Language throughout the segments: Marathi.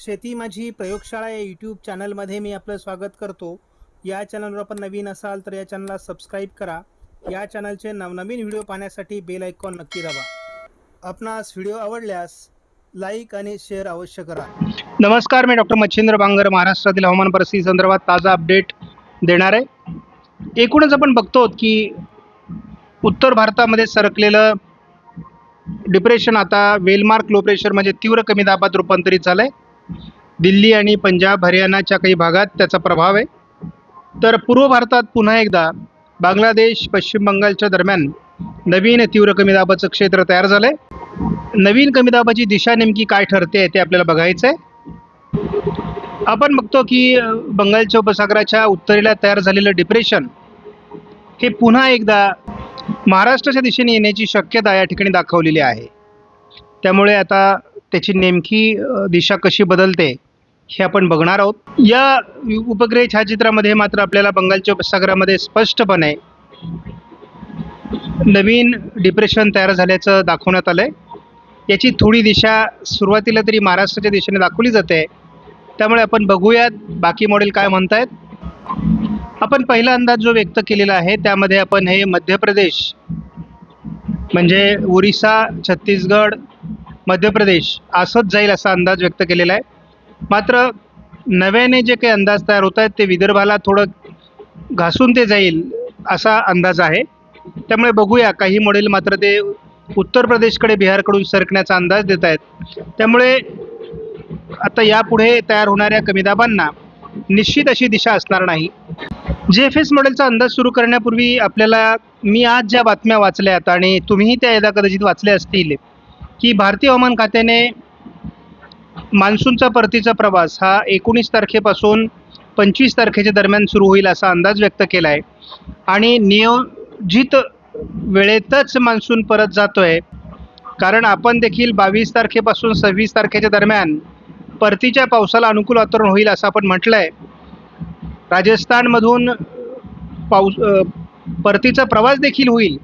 शेती माझी प्रयोगशाळा या यूट्यूब चॅनलमध्ये मी आपलं स्वागत करतो. या चॅनलवर आपण नवीन असाल तर या चॅनलला सबस्क्राईब करा. या चॅनलचे नवनवीन व्हिडिओ पाहण्यासाठी बेल आयकॉन नक्की दाबा. आपणास व्हिडिओ आवडल्यास लाईक आणि शेअर अवश्य करा. नमस्कार मी डॉक्टर मच्छिंद्र बांगर महाराष्ट्रातील हवामान परिस्थिती संदर्भात ताजा अपडेट देणार आहे. एकूणच आपण बघतो की उत्तर भारतामध्ये सरकलेलं डिप्रेशन आता वेलमार्क लो प्रेशर म्हणजे तीव्र कमी दाबात रूपांतरित झालं आहे दिल्ली आणि पंजाब हरियाणाच्या काही भागात त्याचा प्रभाव आहे. तर पूर्व भारतात पुन्हा एकदा बांगलादेश पश्चिम बंगालच्या दरम्यान नवीन तीव्र कमी दाबाचं क्षेत्र तयार झालं आहे नवीन कमी दाबाची दिशा नेमकी काय ठरते ते आपल्याला बघायचं आहे. आपण बघतो की बंगालच्या उपसागराच्या उत्तरेला तयार झालेलं डिप्रेशन हे पुन्हा एकदा महाराष्ट्राच्या दिशेने येण्याची शक्यता या ठिकाणी दाखवलेली आहे. त्यामुळे आता त्याची नेमकी दिशा कशी बदलते हे आपण बघणार आहोत. या उपग्रह छायाचित्रामध्ये मात्र आपल्याला बंगालच्या उपसागरामध्ये स्पष्टपणे नवीन डिप्रेशन तयार झाल्याचं दाखवण्यात आलं आहे याची थोडी दिशा सुरुवातीला तरी महाराष्ट्राच्या दिशेने दाखवली जाते. त्यामुळे आपण बघूयात बाकी मॉडेल काय म्हणतायत. आपण पहिला अंदाज जो व्यक्त केलेला आहे त्यामध्ये आपण हे मध्य प्रदेश म्हणजे ओरिसा छत्तीसगड मध्य प्रदेश असंच जाईल असा अंदाज व्यक्त केलेला आहे. मात्र नव्याने जे काही अंदाज तयार होत आहेत ते विदर्भाला थोडं घासून ते जाईल असा अंदाज आहे. त्यामुळे बघूया काही मॉडेल मात्र ते उत्तर प्रदेशकडे बिहारकडून सरकण्याचा अंदाज देत आहेत. त्यामुळे आता यापुढे तयार होणाऱ्या कमी दाबांना निश्चित अशी दिशा असणार नाही. जे एफ एस मॉडेलचा अंदाज सुरू करण्यापूर्वी आपल्याला मी आज ज्या बातम्या वाचल्यात आणि तुम्हीही त्या यदा कदाचित वाचल्या असतील की भारतीय हवामान खात्याने मान्सूनचा परतीचा प्रवास हा एकोणीस तारखेपासून पंचवीस तारखेच्या दरम्यान सुरू होईल असा अंदाज व्यक्त केला आहे आणि नियोजित वेळेतच मान्सून परत जातो आहे कारण आपण देखील बावीस तारखेपासून सव्वीस तारखेच्या दरम्यान परतीच्या पावसाला अनुकूल वातावरण होईल असं आपण म्हटलं आहे राजस्थानमधून पाऊस परतीचा प्रवास देखील होईल.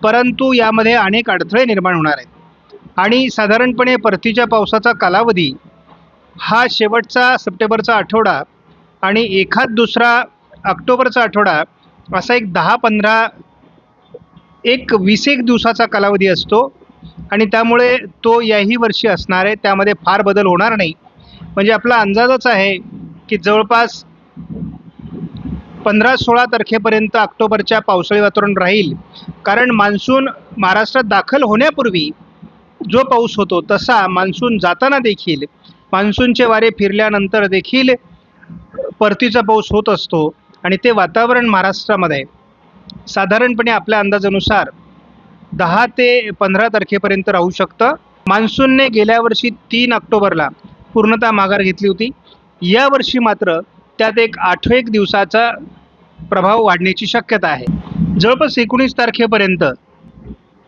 परंतु यामध्ये अनेक अडथळे निर्माण होणार आहेत. आणि साधारणपणे परतीच्या पावसाचा कालावधी हा शेवटचा सप्टेंबरचा आठवडा आणि एखाद दुसरा ऑक्टोबरचा आठवडा असा एक दहा पंधरा एक वीस एक दिवसाचा कालावधी असतो. आणि त्यामुळे तो याही वर्षी असणार आहे. त्यामध्ये फार बदल होणार नाही. म्हणजे आपला अंदाजच आहे की जवळपास पंधरा सोळा तारखेपर्यंत ऑक्टोबरच्या पावसाळी वातावरण राहील. कारण मान्सून महाराष्ट्रात दाखल होण्यापूर्वी जो पाऊस होतो तसा मान्सून जाताना देखील मान्सूनचे वारे फिरल्यानंतर देखील परतीचा पाऊस होत असतो आणि ते वातावरण महाराष्ट्रामध्ये साधारणपणे आपल्या अंदाजानुसार दहा ते पंधरा तारखेपर्यंत राहू शकतं. मान्सूनने गेल्या वर्षी तीन ऑक्टोबरला पूर्णतः माघार घेतली होती. यावर्षी मात्र त्यात एक आठ एक दिवसाचा प्रभाव वाढण्याची शक्यता आहे. जवळपास एकोणीस तारखेपर्यंत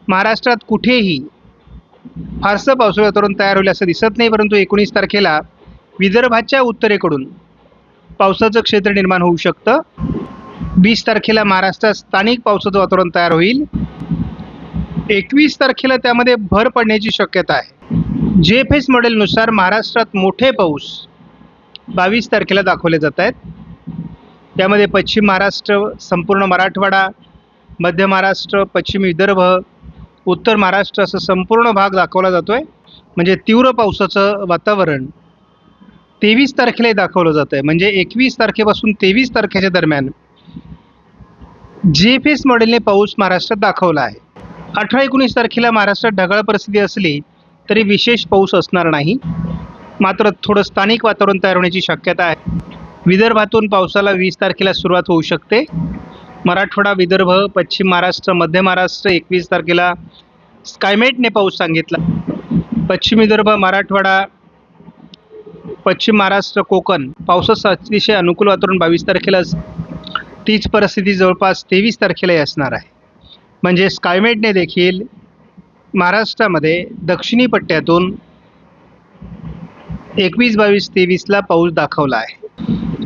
महाराष्ट्रात कुठेही फारसं पावसाळी वातावरण तयार होईल असं दिसत नाही परंतु एकोणीस तारखेला विदर्भाच्या उत्तरेकडून पावसाचं क्षेत्र निर्माण होऊ शकतं. वीस तारखेला महाराष्ट्रात स्थानिक पावसाचं वातावरण तयार होईल. एकवीस तारखेला त्यामध्ये भर पडण्याची शक्यता आहे. जे एफ एस मॉडेलनुसार महाराष्ट्रात मोठे पाऊस बावीस तारखेला दाखवले जात आहेत. त्यामध्ये पश्चिम महाराष्ट्र संपूर्ण मराठवाडा मध्य महाराष्ट्र पश्चिम विदर्भ उत्तर महाराष्ट्र संपूर्ण भाग दाखवला जातो आहे म्हणजे तीव्र पावसाचं वातावरण तेवीस तारखेलाही दाखवलं जातं आहे म्हणजे एकवीस तारखेपासून तेवीस तारखेच्या दरम्यान जी एफ एस मॉडेलने पाऊस महाराष्ट्रात दाखवला आहे. अठरा एकोणीस तारखेला महाराष्ट्रात ढगाळ परिस्थिती असली तरी विशेष पाऊस असणार नाही. मात्र थोडं स्थानिक वातावरण तयार होण्याची शक्यता आहे. विदर्भातून पावसाला वीस तारखेला सुरुवात होऊ शकते. मराठवाडा विदर्भ पश्चिम महाराष्ट्र मध्य महाराष्ट्र एकवीस तारखेला स्कायमेटने पाऊस सांगितला. पश्चिम विदर्भ मराठवाडा पश्चिम महाराष्ट्र कोकण. पावसाचं अतिशय अनुकूल वातावरण बावीस तारखेलाच तीच परिस्थिती जवळपास तेवीस तारखेलाही असणार आहे. म्हणजे स्कायमेटने देखील महाराष्ट्रामध्ये दक्षिणी पट्ट्यातून एकवीस बावीस तेवीसला पाऊस दाखवला आहे.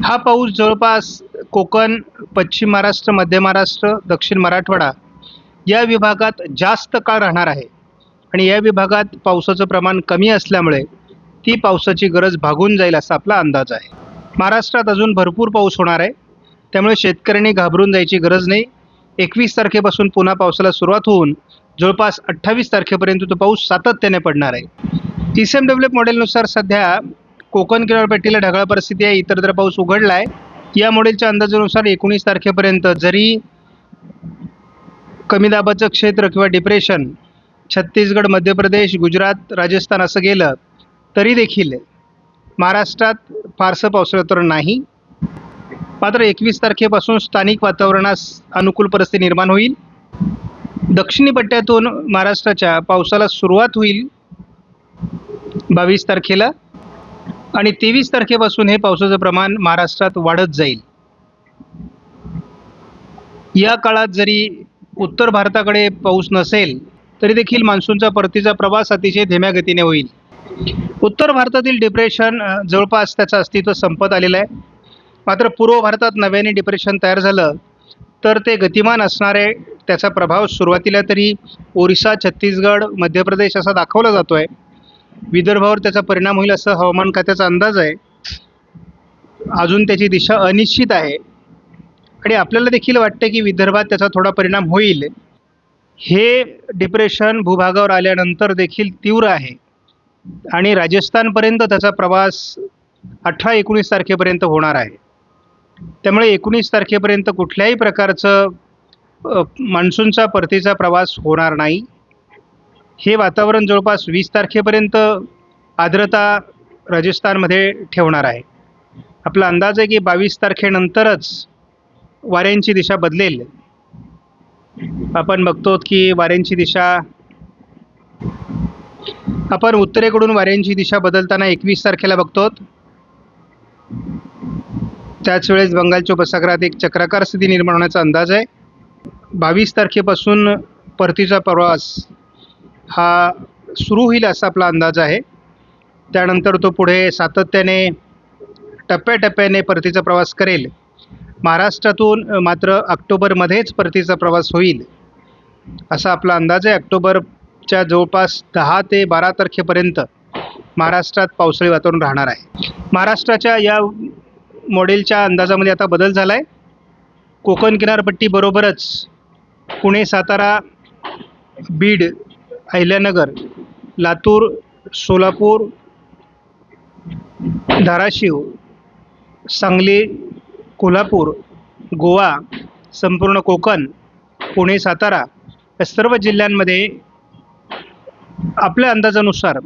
हा पाऊस जवळपास कोकण पश्चिम महाराष्ट्र मध्य महाराष्ट्र दक्षिण मराठवाडा या विभागात जास्त काळ राहणार आहे. आणि या विभागात पावसाचं प्रमाण कमी असल्यामुळे ती पावसाची गरज भागून जाईल असा आपला अंदाज आहे. महाराष्ट्रात अजून भरपूर पाऊस होणार आहे. त्यामुळे शेतकऱ्यांनी घाबरून जायची गरज नाही. एकवीस तारखेपासून पुन्हा पावसाला सुरुवात होऊन जवळपास अठ्ठावीस तारखेपर्यंत तो पाऊस सातत्याने पडणार आहे. ई सी एम डेव्हलप मॉडेलनुसार सध्या कोकण किनारपट्टीला ढगाळ परिस्थिती आहे. इतरत्र पाऊस उघडला आहे या मॉडेलच्या अंदाजानुसार एकोणीस तारखेपर्यंत जरी कमी दाबाचं क्षेत्र किंवा डिप्रेशन छत्तीसगड मध्य प्रदेश गुजरात राजस्थान असं गेलं तरी देखील महाराष्ट्रात फारसं पावसाळं तर नाही. मात्र एकवीस तारखेपासून स्थानिक वातावरणास अनुकूल परिस्थिती निर्माण होईल. दक्षिणी पट्ट्यातून महाराष्ट्राच्या पावसाला सुरुवात होईल बावीस तारखेला. आणि तेवीस तारखेपासून हे पावसाचं प्रमाण महाराष्ट्रात वाढत जाईल. या काळात जरी उत्तर भारताकडे पाऊस नसेल तरी देखील मान्सूनचा परतीचा प्रवास अतिशय धीम्या गतीने होईल. उत्तर भारतातील डिप्रेशन जवळपास त्याचं अस्तित्व संपत आलेलं आहे. मात्र पूर्व भारतात नव्याने डिप्रेशन तयार झालं तर ते गतिमान असणारे त्याचा प्रभाव सुरुवातीला तरी ओरिसा छत्तीसगड मध्य प्रदेश असा दाखवला जातो आहे विदर्भावर त्याचा परिणाम होईल असं हवामान खात्याचा अंदाज आहे. अजून त्याची दिशा अनिश्चित आहे. आणि आपल्याला देखील वाटते की विदर्भात त्याचा थोडा परिणाम होईल. हे डिप्रेशन भूभागावर आल्यानंतर देखील तीव्र आहे. आणि राजस्थानपर्यंत त्याचा प्रवास अठरा एकोणीस तारखेपर्यंत होणार आहे. त्यामुळे एकोणीस तारखेपर्यंत कुठल्याही प्रकारचं मान्सूनचा परतीचा प्रवास होणार नाही. हे वातावरण जवळपास वीस तारखेपर्यंत आर्द्रता राजस्थानमध्ये ठेवणार आहे. आपला अंदाज आहे की बावीस तारखेनंतरच वाऱ्यांची दिशा बदलेल. आपण बघतो की वाऱ्यांची दिशा आपण उत्तरेकडून वाऱ्यांची दिशा बदलताना एकवीस तारखेला बघतो त्याच वेळेस बंगालच्या उपसागरात एक चक्राकार स्थिती निर्माण होण्याचा अंदाज आहे. बावीस तारखेपासून परतीचा प्रवास हा सुरू होईल असा आपला अंदाज आहे. त्यानंतर तो पुढे सातत्याने टप्प्याटप्प्याने परतीचा प्रवास करेल. महाराष्ट्रातून मात्र ऑक्टोबरमध्येच परतीचा प्रवास होईल. असा आपला अंदाज आहे. ऑक्टोबरच्या जवळपास दहा ते बारा तारखेपर्यंत महाराष्ट्रात पावसाळी वातावरण राहणार आहे. महाराष्ट्राच्या या मॉडेलच्या अंदाजामध्ये आता बदल झाला आहे कोकण किनारपट्टीबरोबरच पुणे सातारा बीड अहिल्यानगर लातूर सोलापूर धाराशिव सांगली कोल्हापूर गोवा संपूर्ण कोकण पुणे सातारा या सर्व जिल्ह्यांमध्ये आपल्या अंदाजानुसार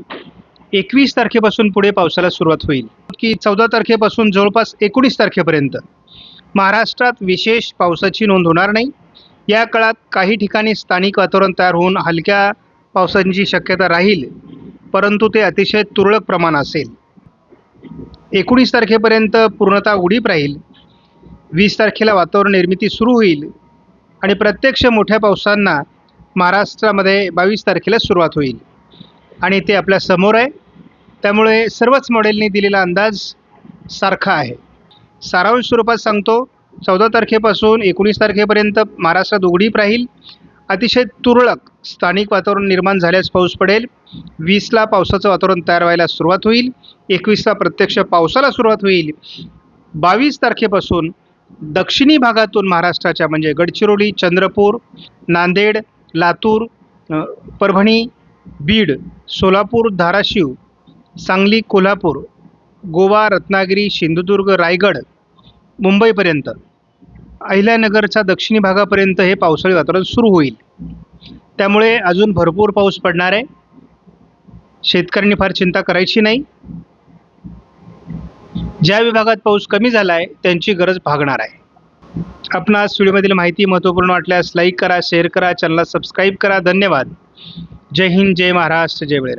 एकवीस तारखेपासून पुढे पावसाला सुरुवात होईल. की चौदा तारखेपासून जवळपास एकोणीस तारखेपर्यंत महाराष्ट्रात विशेष पावसाची नोंद होणार नाही. या काळात काही ठिकाणी स्थानिक वातावरण तयार होऊन हलक्या पावसाची शक्यता राहील परंतु ते अतिशय तुरळक प्रमाण असेल. एकोणीस तारखेपर्यंत पूर्णतः उडीप राहील. वीस तारखेला वातावरण निर्मिती सुरू होईल आणि प्रत्यक्ष मोठ्या पावसांना महाराष्ट्रामध्ये बावीस तारखेला सुरुवात होईल. आणि ते आपल्यासमोर आहे. त्यामुळे सर्वच मॉडेलनी दिलेला अंदाज सारखा आहे. सारांश स्वरूपात सांगतो चौदा तारखेपासून एकोणीस तारखेपर्यंत महाराष्ट्रात उघडीप राहील. अतिशय तुरळक स्थानिक वातावरण निर्माण झाल्यास पाऊस पडेल. वीसला पावसाचं वातावरण तयार व्हायला सुरुवात होईल. एकवीसला प्रत्यक्ष पावसाला सुरुवात होईल. बावीस तारखेपासून दक्षिणी भागातून महाराष्ट्राच्या म्हणजे गडचिरोली चंद्रपूर नांदेड लातूर परभणी बीड सोलापूर धाराशिव सांगली कोल्हापूर गोवा रत्नागिरी सिंधुदुर्ग रायगड मुंबईपर्यंत अहिल्यानगरच्या दक्षिणी भागापर्यंत हे पावसाळी वातावरण सुरू होईल. त्यामुळे अजून भरपूर पाऊस पडणार आहे. शेतकऱ्यांनी फार चिंता करायची नाही. ज्या विभागात पाऊस कमी झाला आहे त्यांची गरज भागणार आहे. आपणास व्हिडिओमधील माहिती महत्त्वपूर्ण वाटल्यास लाईक करा शेअर करा चॅनलला सबस्क्राईब करा. धन्यवाद. जय हिंद जय महाराष्ट्र जय बळीराज.